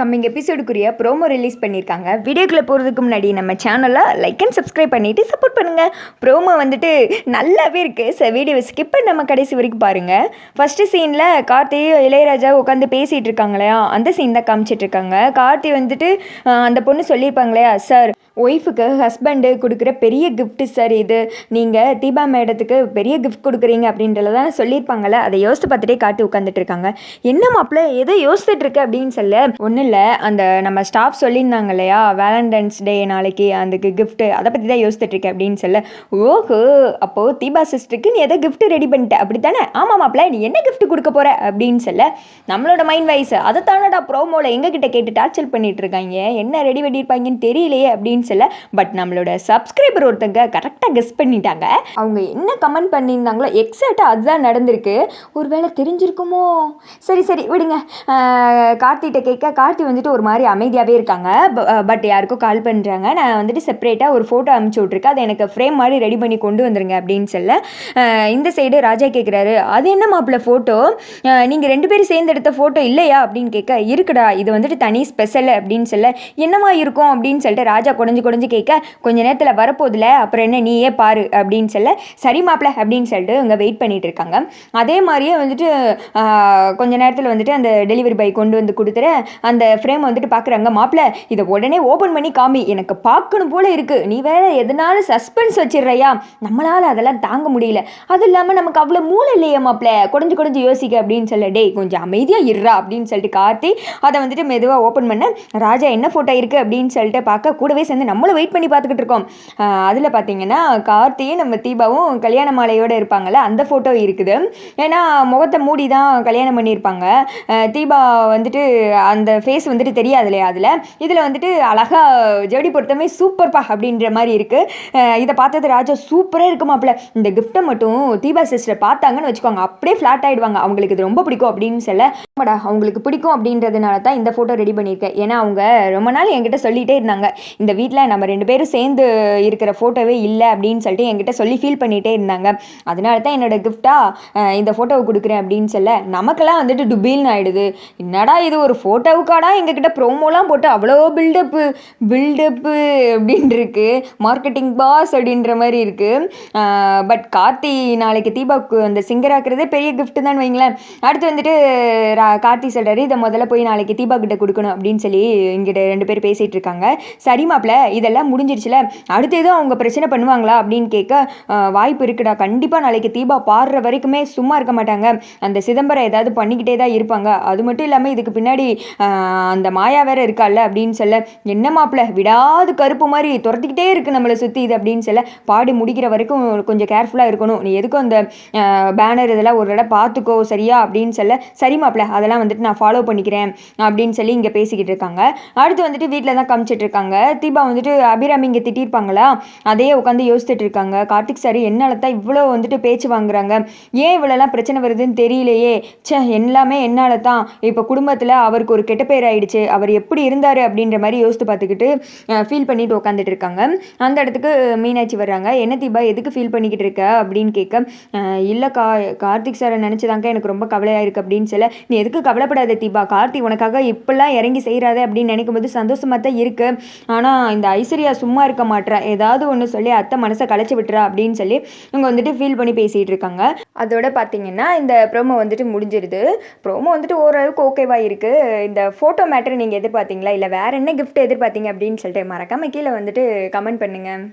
Coming எபிசோடுக்குரிய promo release பண்ணியிருக்காங்க வீடியோக்குள்ளே போகிறதுக்கு முன்னாடி நம்ம சேனலை லைக் அண்ட் சப்ஸ்கிரைப் பண்ணிவிட்டு சப்போர்ட் பண்ணுங்கள் ப்ரோமோ வந்துட்டு நல்லாவே இருக்குது ஸோ வீடியோவை ஸ்கிப் நம்ம கடைசி வரைக்கும் பாருங்கள் ஃபஸ்ட்டு சீனில் கார்த்தி இளையராஜா உட்காந்து பேசிகிட்டு இருக்காங்க இல்லையா? அந்த சீன் தான் காமிச்சிட்ருக்காங்க கார்த்தி வந்துட்டு அந்த பொண்ணு சொல்லியிருப்பாங்க இல்லையா? சார் ஒய்ஃபுக்கு ஹஸ்பண்டு கொடுக்குற பெரிய கிஃப்ட்டு சார் இது. நீங்கள் தீபா மேடத்துக்கு பெரிய கிஃப்ட் கொடுக்குறீங்க அப்படின்றதான் சொல்லியிருப்பாங்கள்ல அதை யோசித்து பார்த்துட்டே காட்டி உட்காந்துட்டு இருக்காங்க. என்ன மாப்பிள்ள எதை யோசிச்சுட்டு இருக்கு அப்படின்னு சொல்ல. ஒன்றும் இல்லை அந்த நம்ம ஸ்டாஃப் சொல்லியிருந்தாங்க இல்லையா? வேலண்டைன்ஸ் டே நாளைக்கு அந்த கிஃப்ட்டு அதை பற்றி தான் யோசிச்சுட்டு இருக்கேன் அப்படின்னு சொல்ல. ஓஹோ அப்போது தீபா சிஸ்டருக்கு நீ எதை கிஃப்ட் ரெடி பண்ணிட்ட? அப்படி தானே ஆமாம் மாப்பிள்ள நீ என்ன கிஃப்ட் கொடுக்க போகிற அப்படின்னு சொல்ல. நம்மளோட மைண்ட் வைஸ் அதை தானடா ப்ரோமோவில் எங்ககிட்ட கேட்டு டார்ச்சர் பண்ணிட்டு இருக்காங்க. என்ன ரெடி பண்ணியிருப்பாங்கன்னு தெரியலையே அப்படின்னு சொல்ல பட் நம்மளோட சப்ஸ்கிரைபர் ஒருத்தங்க கரெக்டாக கெஸ் பண்ணிட்டாங்க. அவங்க என்ன கமெண்ட் பண்ணியிருந்தாங்களோ எக்ஸாக்டாக அதுதான் நடந்திருக்கு. ஒருவேளை தெரிஞ்சிருக்குமோ? சரி சரி விடுங்க. கார்த்திகிட்ட கேட்க கார்த்தி வந்துட்டு ஒரு மாதிரி அமைதியாகவே இருக்காங்க. பட் யாருக்கும் கால் பண்ணுறாங்க நான் வந்துட்டு செப்பரேட்டாக ஒரு ஃபோட்டோ அனுப்பிச்சி விட்ருக்கேன் அதை எனக்கு ஃப்ரேம் மாதிரி ரெடி பண்ணி கொண்டு வந்துருங்க அப்படின்னு சொல்ல இந்த சைடு ராஜா கேட்குறாரு அது என்ன மாப்பிள்ள ஃபோட்டோ நீங்கள் ரெண்டு பேரும் சேர்ந்து எடுத்த ஃபோட்டோ இல்லையா அப்படின்னு கேட்க இருக்குடா. இது வந்துட்டு தனி ஸ்பெஷல் அப்படின்னு சொல்ல என்னமா இருக்கும் அப்படின்னு சொல்லிட்டு ராஜா குடஞ்சி குடஞ்சி கேட்க கொஞ்ச நேரத்தில் வரப்போதில்ல அப்புறம் என்ன நீயே பாரு அப்படின்னு சொல்ல சரி மாப்பிள்ள அப்படின்னு சொல்லிட்டு இங்கே வெயிட் பண்ணிட்டு இருக்காங்க. அதே மாதிரியே வந்துட்டு கொஞ்ச நேரத்தில் வந்துட்டு அந்த டெலிவரி பாய் கொண்டு வந்து கொடுத்துட்டு அந்த ஃப்ரேம் வந்துட்டு பார்க்குறாங்க மாப்பிள்ள இதை உடனே ஓப்பன் பண்ணி காமி எனக்கு பார்க்கணும் போல இருக்குது நீ வேற எதனால சஸ்பென்ஸ் வச்சிடுறையா? நம்மளால் அதெல்லாம் தாங்க முடியல. அது இல்லாமல் நமக்கு அவ்வளோ மூளை இல்லையே மாப்பிள்ள குடஞ்சு குடஞ்சி யோசிக்க அப்படின்னு சொல்ல டேய் கொஞ்சம் அமைதியாக இருறா அப்படின்னு சொல்லிட்டு கார்த்தி அதை வந்துட்டு மெதுவாக ஓப்பன் பண்ண ராஜா என்ன ஃபோட்டோ இருக்குது அப்படின்னு சொல்லிட்டு பார்க்க கூடவே சேர்ந்து நம்மளும் வெயிட் பண்ணி பார்த்துக்கிட்டு இருக்கோம். அதில் பார்த்தீங்கன்னா கார்த்தியும் நம்ம தீபாவும் கல்யாண மாலையோடு இருப்பாங்கல்ல அந்த ஃபோட்டோ இருக்குது. ஏன்னா முகத்தை மூடி தான் கல்யாணம் பண்ணியிருப்பாங்க. தீபா வந்துட்டு அந்த ஃபேஸ் வந்துட்டு தெரியாது இல்லையா அதில்? இதில் வந்துட்டு அழகாக ஜோடி பொருத்தமே சூப்பர்ப்பா அப்படின்ற மாதிரி இருக்குது இதை பார்த்தது ராஜா சூப்பராக இருக்கு இந்த கிஃப்ட்டை மட்டும் தீபா சிஸ்டர் பார்த்தாங்கன்னு வச்சுக்கோங்க அப்படியே ஃப்ளாட் ஆகிடுவாங்க அவங்களுக்கு இது ரொம்ப பிடிக்கும் அப்படின்னு சொல்ல ஆமாடா அவங்களுக்கு பிடிக்கும் அப்படின்றதுனால தான் இந்த ஃபோட்டோ ரெடி பண்ணியிருக்கேன். ஏன்னா அவங்க ரொம்ப நாள் என்கிட்ட சொல்லிகிட்டே இருந்தாங்க. இந்த வீட்டில் நம்ம ரெண்டு பேரும் சேர்ந்து இருக்கிற ஃபோட்டோவே இல்லை அப்படின்னு சொல்லிட்டு என்கிட்ட சொல்லி ஃபீல் பண்ணிகிட்டே இருந்தாங்க. அதனால தான் என்னோட கிஃப்டாக இந்த ஃபோட்டோவை கொடுக்குறேன் அப்படின்னு சொல்ல நமக்கெல்லாம் வந்துட்டு டுபீல்னு ஆகிடுது என்னடா இது ஒரு ஃபோட்டோவுக்காடா எங்ககிட்ட ப்ரோமோலாம் போட்டு அவ்வளோ பில்டப்பு பில்டப்பு அப்படின்ருக்கு மார்க்கெட்டிங் பாஸ் அப்படின்ற மாதிரி இருக்குது பட் கார்த்தி நாளைக்கு தீபாவுக்கு அந்த சிங்கர் ஆக்குறதே பெரிய கிஃப்ட்டு தான் வைங்களேன். அடுத்து வந்துட்டு கார்த்தி சொல்கிறாரு இதை முதல்ல போய் நாளைக்கு தீபா கிட்ட கொடுக்கணும் அப்படின்னு சொல்லி இங்கிட்ட ரெண்டு பேர் பேசிகிட்டு இருக்காங்க. சரி மாப்பிள்ள இதெல்லாம் முடிஞ்சிருச்சுல அடுத்து எதுவும் அவங்க பிரச்சனை பண்ணுவாங்களா அப்படின்னு கேட்க வாய்ப்பு இருக்குடா. கண்டிப்பாக நாளைக்கு தீபா பாடுற வரைக்குமே சும்மா இருக்க மாட்டாங்க. அந்த சிதம்பரம் ஏதாவது பண்ணிக்கிட்டே தான் இருப்பாங்க. அது மட்டும் இல்லாமல் இதுக்கு பின்னாடி அந்த மாயா வேற இருக்கால்ல அப்படின்னு சொல்ல என்ன மாப்பிள்ள விடாது கருப்பு மாதிரி துரத்திக்கிட்டே இருக்குது நம்மளை சுற்றி இது அப்படின்னு சொல்ல பாடி முடிக்கிற வரைக்கும் கொஞ்சம் கேர்ஃபுல்லாக இருக்கணும். நீ எதுக்கும் அந்த பேனர் இதெல்லாம் ஒரு தடவை பார்த்துக்கோ சரியா? அப்படின்னு சொல்ல சரி மாப்பிள்ள அதெல்லாம் வந்துட்டு நான் ஃபாலோ பண்ணிக்கிறேன் அப்படின்னு சொல்லி இங்கே பேசிக்கிட்டு இருக்காங்க. அடுத்து வந்துட்டு வீட்டில் தான் காமிச்சிட்டு இருக்காங்க. தீபா வந்துட்டு அபிராமி இங்கே திட்டிருப்பாங்களா? அதையே உட்காந்து யோசிச்சுட்டு இருக்காங்க. கார்த்திக் சார் என்னால தான் இவ்வளோ வந்துட்டு பேச்சு வாங்குறாங்க. ஏன் இவ்வளோலாம் பிரச்சனை வருதுன்னு தெரியலையே. ச்சே எல்லாமே என்னால் தான். இப்போ குடும்பத்தில் அவருக்கு ஒரு கெட்ட பேர் ஆயிடுச்சு. அவர் எப்படி இருந்தார்? அப்படின்ற மாதிரி யோசித்து பார்த்துக்கிட்டு ஃபீல் பண்ணிட்டு உட்காந்துட்டு இருக்காங்க. அந்த இடத்துக்கு மீனாட்சி வர்றாங்க. என்ன தீபா எதுக்கு ஃபீல் பண்ணிக்கிட்டு இருக்க? அப்படின்னு கேட்க இல்லை கா கார்த்திக் சாரை நினச்சிதாங்க எனக்கு ரொம்ப கவலையாக இருக்குது அப்படின்னு சொல்ல நீ எதுக்கு கவலைப்படாத தீபா கார்த்தி உனக்காக இப்படிலாம் இறங்கி செய்கிறாத அப்படின்னு நினைக்கும் போது சந்தோஷமாக தான் இருக்குது ஆனால் இந்த ஐஸ்வர்யா சும்மா இருக்க மாட்றா. ஏதாவது ஒன்று சொல்லி அத்தை மனசை களைச்சி விட்டுறா அப்படின்னு சொல்லி இவங்க வந்துட்டு ஃபீல் பண்ணி பேசிகிட்டு இருக்காங்க. அதோட பார்த்தீங்கன்னா இந்த ப்ரோமோ வந்துட்டு முடிஞ்சிருது. ப்ரோமோ வந்துட்டு ஓரளவுக்கு ஓகேவாக இருக்குது இந்த ஃபோட்டோ மேட்டர் நீங்கள் எதிர்பார்த்தீங்களா? இல்லை வேறு என்ன கிஃப்ட் எதிர்பார்த்தீங்க அப்படின்னு சொல்லிட்டு மறக்காமல் கீழே வந்துட்டு கமெண்ட் பண்ணுங்கள்